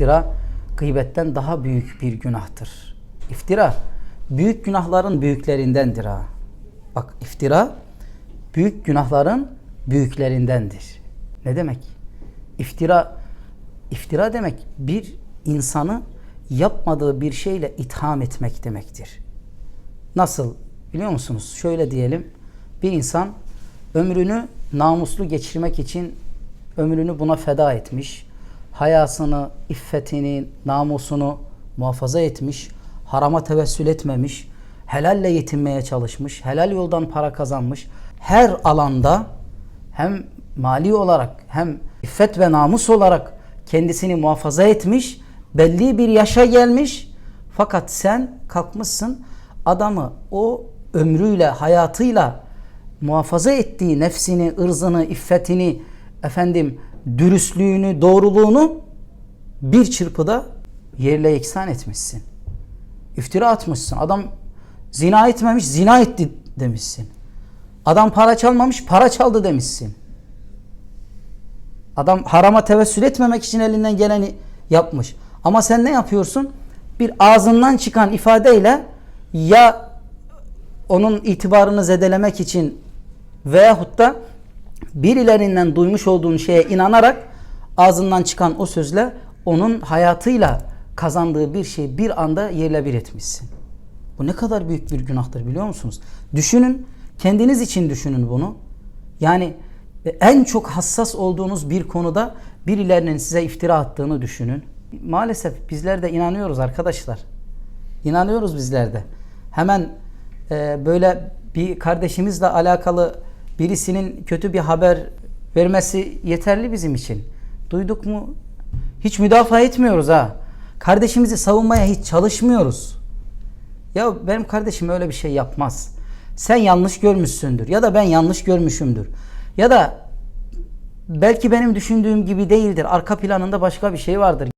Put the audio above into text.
iftira gıybetten daha büyük bir günahtır. İftira büyük günahların büyüklerindendir ha. Bak iftira büyük günahların büyüklerindendir. Ne demek? İftira iftira demek bir insanı yapmadığı bir şeyle itham etmek demektir. Nasıl biliyor musunuz? Şöyle diyelim. Bir insan ömrünü namuslu geçirmek için ömrünü buna feda etmiş. Hayasını, iffetini, namusunu muhafaza etmiş. Harama tevessül etmemiş. Helalle yetinmeye çalışmış. Helal yoldan para kazanmış. Her alanda hem mali olarak hem iffet ve namus olarak kendisini muhafaza etmiş. Belli bir yaşa gelmiş. Fakat sen kalkmışsın adamı o ömrüyle, hayatıyla muhafaza ettiği nefsini, ırzını, iffetini, efendim dürüstlüğünü, doğruluğunu bir çırpıda yerle yeksan etmişsin. İftira atmışsın. Adam zina etmemiş, zina etti demişsin. Adam para çalmamış, para çaldı demişsin. Adam harama tevessül etmemek için elinden geleni yapmış. Ama sen ne yapıyorsun? Bir ağzından çıkan ifadeyle ya onun itibarını zedelemek için veyahut da birilerinden duymuş olduğun şeye inanarak ağzından çıkan o sözle onun hayatıyla kazandığı bir şeyi bir anda yerle bir etmişsin. Bu ne kadar büyük bir günahtır biliyor musunuz? Düşünün, kendiniz için düşünün bunu. Yani en çok hassas olduğunuz bir konuda birilerinin size iftira attığını düşünün. Maalesef bizler de inanıyoruz arkadaşlar. İnanıyoruz bizler de. Hemen e, böyle bir kardeşimizle alakalı birisinin kötü bir haber vermesi yeterli bizim için. Duyduk mu? Hiç müdafaa etmiyoruz ha. Kardeşimizi savunmaya hiç çalışmıyoruz. Ya benim kardeşim öyle bir şey yapmaz. Sen yanlış görmüşsündür ya da ben yanlış görmüşümdür. Ya da belki benim düşündüğüm gibi değildir. Arka planında başka bir şey vardır.